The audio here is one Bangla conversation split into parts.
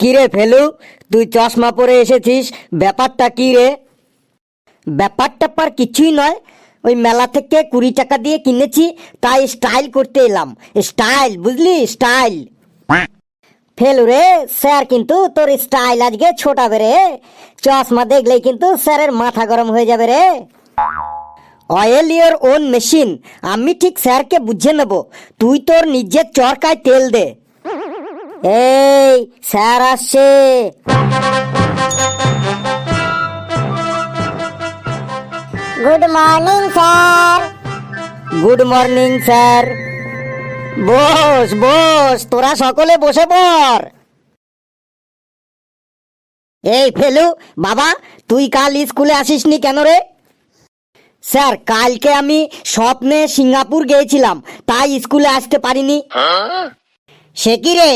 কি রে ফেলু? তুই চশমা পরে এসেছিস। ব্যাপারটা কি রে? ব্যাপার ট্যাপার কিছুই নয়। ওই মেলা থেকে কুড়ি টাকা দিয়ে কিনেছি, তাই স্টাইল করতে এলাম। স্টাইল বুঝলি? স্টাইল ফেলু রে, স্যার কিন্তু তোর স্টাইল আজকে ছোটাবে রে। চশমা দেখলেই কিন্তু স্যারের মাথা গরম হয়ে যাবে রে। অয়েল ইয়োর ওন মেশিন আমি ঠিক স্যারকে বুঝে নেব। তুই তোর নিজের চরকায় তেল দে। এই স্যার আসছে। Good morning sir. Good morning sir. বস বস তোরা সকলে বসে পড়। এই ফেলু বাবা তুই কাল স্কুলে আসিসনি কেন রে? স্যার কালকে আমি স্বপ্নে সিঙ্গাপুর গিয়েছিলাম তাই স্কুলে আসতে পারিনি। সে কি রে?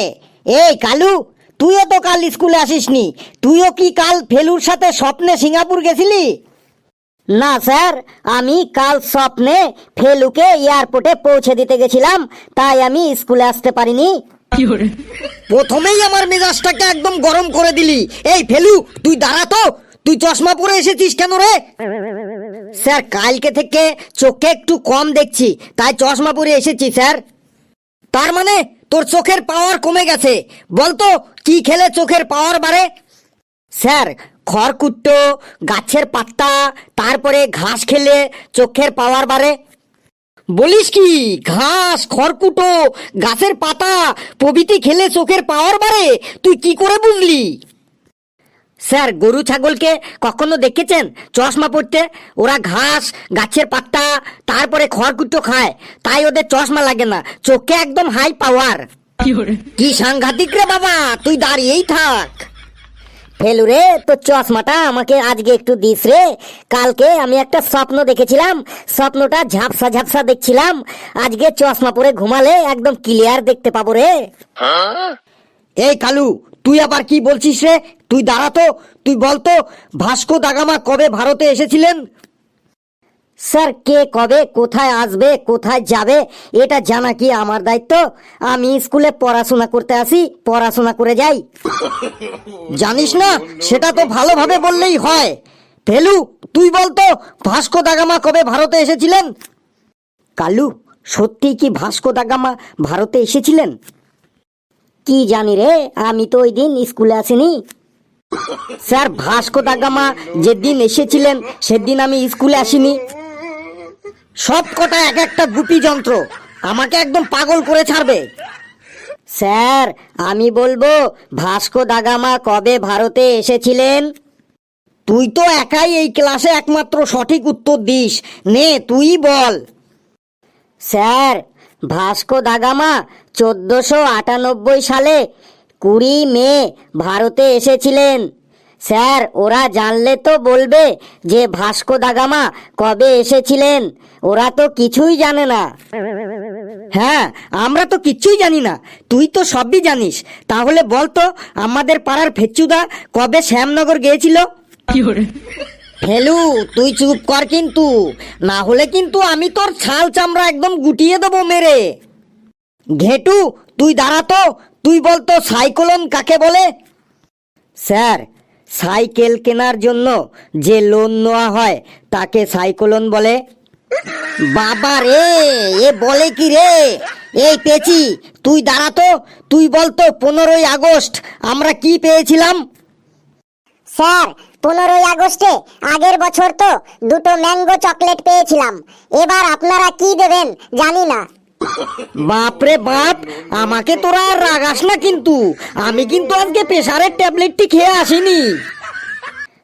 এই কালু তুইও তো কাল স্কুলে আসিসনি। তুইও কি কাল ফেলুর সাথে স্বপ্নে সিঙ্গাপুর গেছিলি? না স্যার আমি কাল স্বপ্নে ফেলুকে এয়ারপোর্টে পৌঁছে দিতে গেছিলাম তাই আমি স্কুলে আসতে পারিনি। প্রথমেই আমার মেজাজটাকে একদম গরম করে দিলি। এই ফেলু তুই দাঁড়া তো তুই চশমা পরে এসেছিস কেন রে? স্যার কালকে থেকে চোখে একটু কম দেখছি তাই চশমা পরে এসেছি স্যার। তার মানে তোর চোখের পাওয়ার কমে গেছে। বলতো, কি খেলে চোখের পাওয়ার বাড়ে? স্যার খড়কুট্টো গাছের পাত্তা তারপরে ঘাস খেলে চোখের পাওয়ার বাড়ে। বলিস কি, ঘাস, খড়কুটো, গাছের পাতা, প্রভৃতি খেলে চোখের পাওয়ার বাড়ে? তুই কি করে বুঝলি? স্যার গরু ছাগলকে কখনো দেখেছেন? চশমা পড়তে ওরা ঘাস গাছের পাতা তারপরে খড়কুটো খায়। তাই ওদের চশমা লাগে না। চোখে একদম হাই পাওয়ার কি সাংঘাতিক রে বাবা? তুই দাঁড়িয়েই থাক। ফেলু রে তোর চশমাটা আমাকে আজকে একটু দিস রে। কালকে আমি একটা স্বপ্ন দেখেছিলাম। স্বপ্নটা ঝাপসা ঝাপসা দেখছিলাম। আজকে চশমা পরে ঘুমালে একদম ক্লিয়ার দেখতে পাবো রে। এই কালু তুই আবার কি বলছিস রে? তুই দাঁড়াতো তুই বলতো ভাস্কো দাগামা কবে ভারতে এসেছিলেন? স্যার কে কবে কোথায় আসবে কোথায় যাবে এটা জানা কি আমার দায়িত্ব? আমি স্কুলে পড়াশোনা করতে আসি পড়াশোনা করে যাই। জানিস না সেটা তো ভালোভাবে বললেই হয়। ফেলু তুই বলতো ভাস্কো দাগামা কবে ভারতে এসেছিলেন? কালু সত্যি কি ভাস্কো দাগামা ভারতে এসেছিলেন? কি জানি রে আমি তো ওই দিন স্কুলে আসিনি। স্যার, ভাস্কো দাগামা যেদিন এসেছিলেন, সেদিন আমি স্কুলে আসিনি। সব কটা এক একটা গুপি যন্ত্র আমাকে একদম পাগল করে ছাড়বে। স্যার, আমি বলব, ভাস্কো দাগামা কবে ভারতে এসেছিলেন? তুই তো একাই এই ক্লাসে একমাত্র সঠিক উত্তর দিস। নে, তুই বল। স্যার, ভাস্কো দাগামা চোদ্দশো আটানব্বই সালে কুড়ি মে ভারতে এসেছিলেন। স্যার ওরা জানলে তো বলবে যে ভাস্কো দাগামা কবে এসেছিলেন। ওরা তো কিছুই জানে না। হ্যাঁ আমরা তো কিচ্ছুই জানি না। তুই তো সবই জানিস। তাহলে বল তো আমাদের পাড়ার ফেচুদা কবে শ্যামনগর গিয়েছিল? ফেলু তুই চুপ কর কিন্তু। না হলে কিন্তু আমি তোর ছাল চামড়া একদম গুটিয়ে দেবো মেরে। ঘেটু তুই দাঁড়াতো তুই বলতো সাইক্লোন কাকে বলে? স্যার, সাইকেল কেনার জন্য যে লোন নেওয়া হয়, তাকে সাইক্লোন বলে। বাবা রে, এ বলে কি রে? এই পেছি তুই দাঁড়াতো তুই বলতো পনেরোই আগস্ট আমরা কি পেয়েছিলাম? স্যার, পনেরোই আগস্টে, আগের বছর তো দুটো ম্যাঙ্গো চকলেট পেয়েছিলাম। এবার আপনারা কি দেবেন জানি না। বাপরে বাপ, আমাকে তোরা আর রাগাস না কিন্তু। আমি কিন্তু আজকে প্রেশারের ট্যাবলেটটি খেয়ে আসিনি।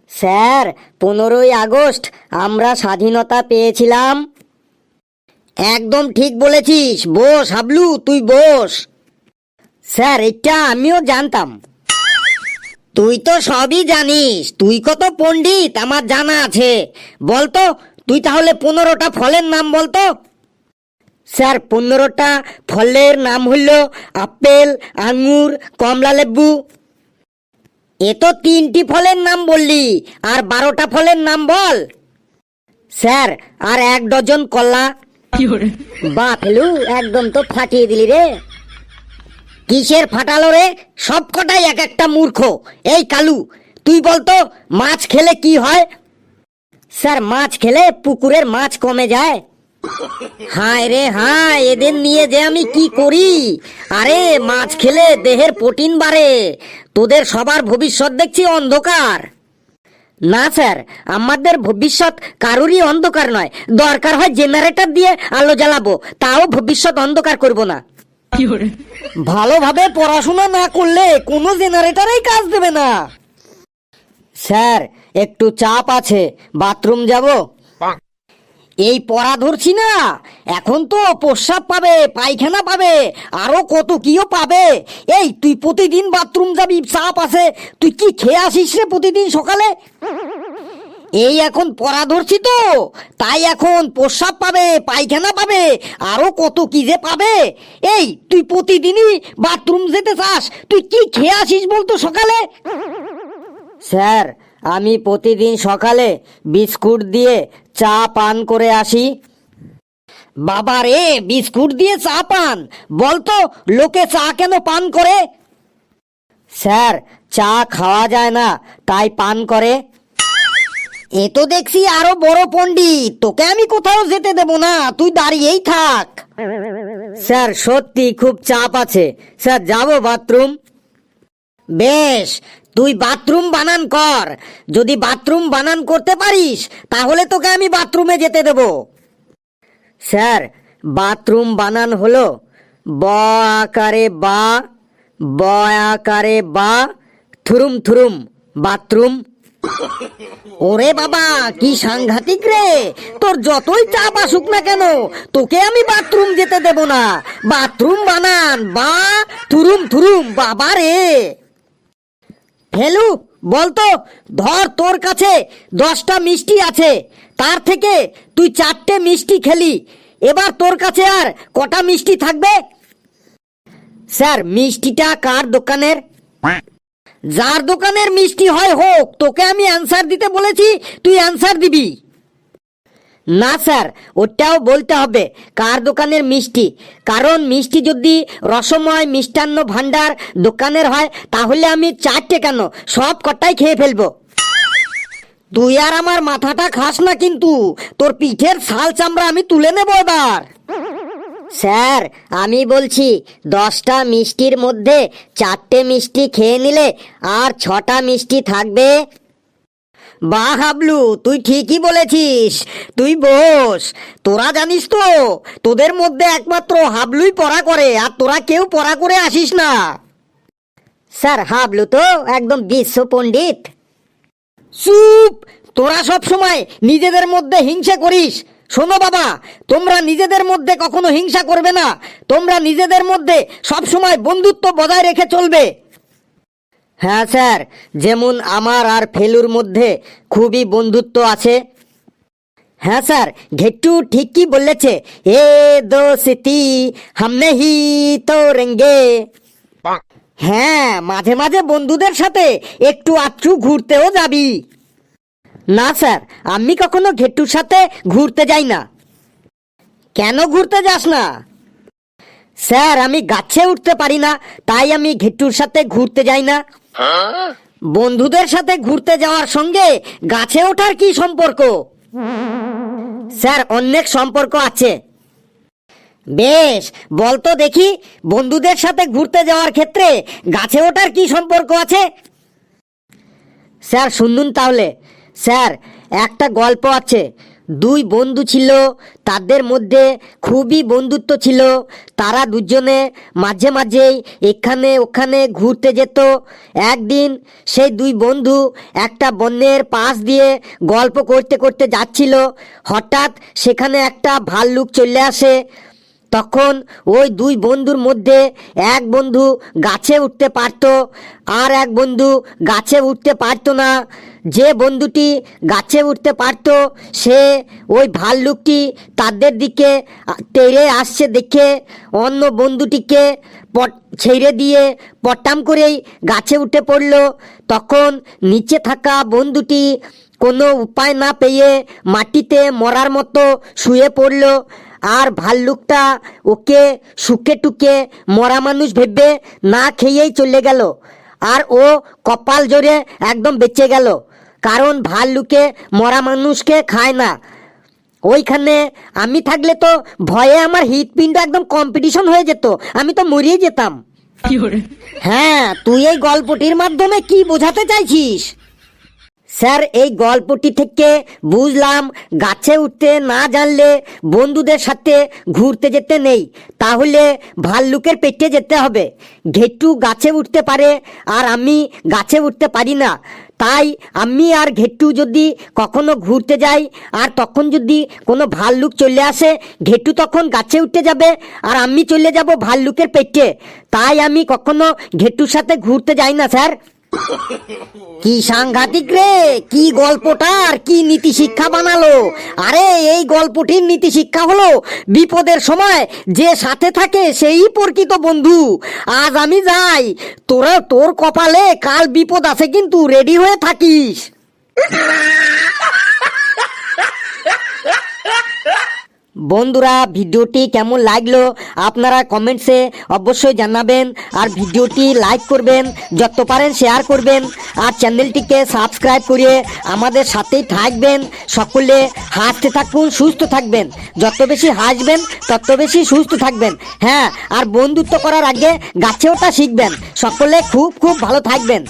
স্যার, পনেরোই আগস্ট, আমরা স্বাধীনতা পেয়েছিলাম। একদম ঠিক বলেছিস। বস, হাবলু, তুই বস। স্যার, এটা আমিও জানতাম। তুই তো সবই জানিস। তুই কত পণ্ডিত, আমার জানা আছে। বলতো, তুই তাহলে পনেরোটা ফলের নাম বলতো? স্যার পনেরোটা ফলের নাম হইল আপেল আঙুর কমলা লেবু। এ তো তিনটি ফলের নাম বললি আর বারোটা ফলের নাম বল। স্যার আর এক ডজন কলা। বা ফেলু একদম তো ফাটিয়ে দিলি রে। কিসের ফাটালো রে? সব কটাই এক একটা মূর্খ। এই কালু তুই বলতো মাছ খেলে কি হয়? স্যার মাছ খেলে পুকুরের মাছ কমে যায়। হায় রে হায় এদের নিয়ে যে আমি কি করি? আরে মাছ খেলে দেহের প্রোটিন বাড়ে। তোদের সবার ভবিষ্যৎ দেখছি অন্ধকার। না স্যার আমাদের ভবিষ্যৎ কারুরই অন্ধকার নয়। দরকার হয় জেনারেটর দিয়ে আলো জ্বালাবো তাও ভবিষ্যৎ অন্ধকার করব না। ভালোভাবে পড়াশোনা না করলে কোনো জেনারেটরেই কাজ দেবে না। স্যার একটু চাপ আছে বাথরুম যাব। এই পড়া ধরছি না। এখন তো প্রস্রাব পাবে, পায়খানা পাবে, আরও কত কিও পাবে। এই, তুই প্রতিদিন বাথরুম যাবি চাপ আছে, তুই কি খেয়ে আসিস রে প্রতিদিন সকালে? এই এখন পড়া ধরছি তো, তাই এখন প্রস্রাব পাবে, পায়খানা পাবে, আরও কত কি যে পাবে। এই, তুই প্রতিদিনই বাথরুম যেতে চাস, তুই কি খেয়ে আসিস বলতো সকালে? স্যার আমি প্রতিদিন সকালে বিস্কুট দিয়ে চা পান করে আসি। বাবা রে, বিস্কুট দিয়ে চা পান? বলতো, লোকে চা কেন পান করে? স্যার, চা খাওয়া যায় না, তাই পান করে। এ তো দেখছি আরও বড় পণ্ডিত, তোকে আমি কোথাও যেতে দেব না, তুই দাঁড়িয়েই থাক। স্যার, সত্যি খুব চাপ আছে। স্যার, যাব বাথরুম। বেশ, তুই বাথরুম বানান কর। যদি বাথরুম বানান করতে পারিস, তাহলে তোকে আমি বাথরুমে যেতে দেব। স্যার, বাথরুম বানান হলো ব আকারে বা, ব আকারে বা, থুরুম থুরুম, বাথরুম। ওরে বাবা, কি সাংঘাতিক রে! তোর যতই চাপ আসুক না কেন, তোকে আমি বাথরুম যেতে দেব না। বাথরুম বানান বা থুরুম থুরুম, বাবা রে! ফেলু বলতো ধর তোর কাছে দশটা মিষ্টি আছে, তার থেকে তুই চারটে মিষ্টি খেলি, এবার তোর কাছে আর কটা মিষ্টি থাকবে? স্যার, মিষ্টিটা কার দোকানের? যার দোকানের মিষ্টি হয় হোক, তোকে আমি অ্যান্সার দিতে বলেছি, তুই অ্যান্সার দিবি। না, স্যার, ওটাও বলতে হবে, কার দোকানের মিষ্টি? কারণ মিষ্টি যদি রসময় মিষ্টান্ন ভান্ডার দোকানের হয়, তাহলে আমি চারটে কেন? সব কটাই খেয়ে ফেলব। তুই আর আমার মাথাটা খাস না কিন্তু, তোর পিঠের ছাল চামড়া আমি তুলে নেব এবার। স্যার, আমি বলছি, দশটা মিষ্টির মধ্যে চারটে মিষ্টি খেয়ে নিলে আর ছটা মিষ্টি থাকবে? বাহ হাবলু, তুই ঠিকই বলেছিস। তুই বস, তোরা জানিস তো, তোদের মধ্যে একমাত্র হাবলুই পড়া করে, আর তোরা কেউ পড়া করে আসিস না। স্যার, হাবলু তো একদম বিশ্ব পণ্ডিত। চুপ! তোরা সব সময় নিজেদের মধ্যে হিংসা করিস। শোনো বাবা, তোমরা নিজেদের মধ্যে কখনো হিংসা করবে না। তোমরা নিজেদের মধ্যে সব সময় বন্ধুত্ব বজায় রেখে চলবে। হ্যাঁ স্যার। যেমন আমার আর ফেলুর মধ্যে খুবই বন্ধুত্ব আছে। হ্যাঁ স্যার, ঘেট্টু ঠিকই বলেছে। এ দোস্তি, হামনে হি তো রেঙ্গে। হ্যাঁ মাঝে মাঝে বন্ধুদের সাথে একটু আধটু ঘুরতেও যাবি। না, স্যার, আমি কখনো ঘেট্টুর সাথে ঘুরতে যাই না। কেন ঘুরতে যাস না? স্যার, আমি গাছে উঠতে পারি না, তাই আমি ঘেট্টুর সাথে ঘুরতে যাই না। বন্ধুদের সাথে ঘুরতে যাওয়ার সঙ্গে গাছে ওঠার কি সম্পর্ক? স্যার, অনেক সম্পর্ক আছে। বেশ বলতো দেখি, বন্ধুদের সাথে ঘুরতে যাওয়ার ক্ষেত্রে গাছে ওঠার কি সম্পর্ক আছে? স্যার, শুনুন তাহলে। স্যার, একটা গল্প আছে। দুই বন্ধু ছিল, তাদের মধ্যে খুবই বন্ধুত্ব ছিল। তারা দুজনে মাঝে মাঝেই এখানে ওখানে ঘুরতে যেত। একদিন সেই দুই বন্ধু একটা বন্যের পাশ দিয়ে গল্প করতে করতে যাচ্ছিল। হঠাৎ সেখানে একটা ভাল্লুক চলে আসে। তখন ওই দুই বন্ধুর মধ্যে এক বন্ধু গাছে উঠতে পারতো আর এক বন্ধু গাছে উঠতে পারতো না। যে বন্ধুটি গাছে উঠতে পারতো, সে ওই ভাল্লুকটি তাদের দিকে তেড়ে আসছে দেখে অন্য বন্ধুটিকে পট ছেড়ে দিয়ে পটাম করেই গাছে উঠে পড়ল। তখন নিচে থাকা বন্ধুটি কোনো উপায় না পেয়ে মাটিতে মরার মতো শুয়ে পড়ল। আর ভাল্লুকটা ওকে সুখে টুকে মরা মানুষ ভেবে না খেয়েই চলে গেল। আর ও কপাল জোরে একদম বেঁচে গেল। কারণ ভাল্লুকে মরা মানুষকে খায় না। ওইখানে আমি থাকলে তো ভয়ে আমার হৃৎপিণ্ড একদম কম্পিটিশন হয়ে যেত। আমি তো মরিয়ে যেতাম। হ্যাঁ তুই এই গল্পটির মাধ্যমে কি বোঝাতে চাইছিস? স্যার, এই গল্পটি থেকে বুঝলাম, গাছে উঠতে না জানলে বন্ধুদের সাথে ঘুরতে যেতে নেই। তাহলে ভাল্লুকের পেটে যেতে হবে। ঘেটু গাছে উঠতে পারে আর আমি গাছে উঠতে পারি না। তাই আমি আর ঘেটু যদি কখনো ঘুরতে যাই আর তখন যদি কোনো ভাল্লুক চলে আসে, ঘেটু তখন গাছে উঠতে যাবে আর আমি চলে যাব ভাল্লুকের পেটে। তাই আমি কখনো ঘেটুর সাথে ঘুরতে যাই না, স্যার। কি সাংঘাতিক রে? কি গল্পটার কি নীতি শিক্ষা বানালো? আরে, এই গল্পটির নীতি শিক্ষা হলো বিপদের সময় যে সাথে থাকে সেই প্রকৃত বন্ধু। আজ আমি যাই, তোরা তোর কপালে কাল বিপদ আছে কিন্তু রেডি হয়ে থাকিস। বন্ধুরা, ভিডিওটি কেমন লাগল আপনারা কমেন্টসে অবশ্যই জানাবেন আর ভিডিওটি লাইক করবেন, যত পারেন শেয়ার করবেন আর চ্যানেলটিকে সাবস্ক্রাইব করে আমাদের সাথেই থাকবেন। সকলে হাসতে থাকুন, সুস্থ থাকবেন। যত বেশি হাসবেন, তত বেশি সুস্থ থাকবেন। হ্যাঁ আর বন্ধুত্ব করার আগে গাছে ওটা শিখবেন। সকলে খুব খুব ভালো থাকবেন।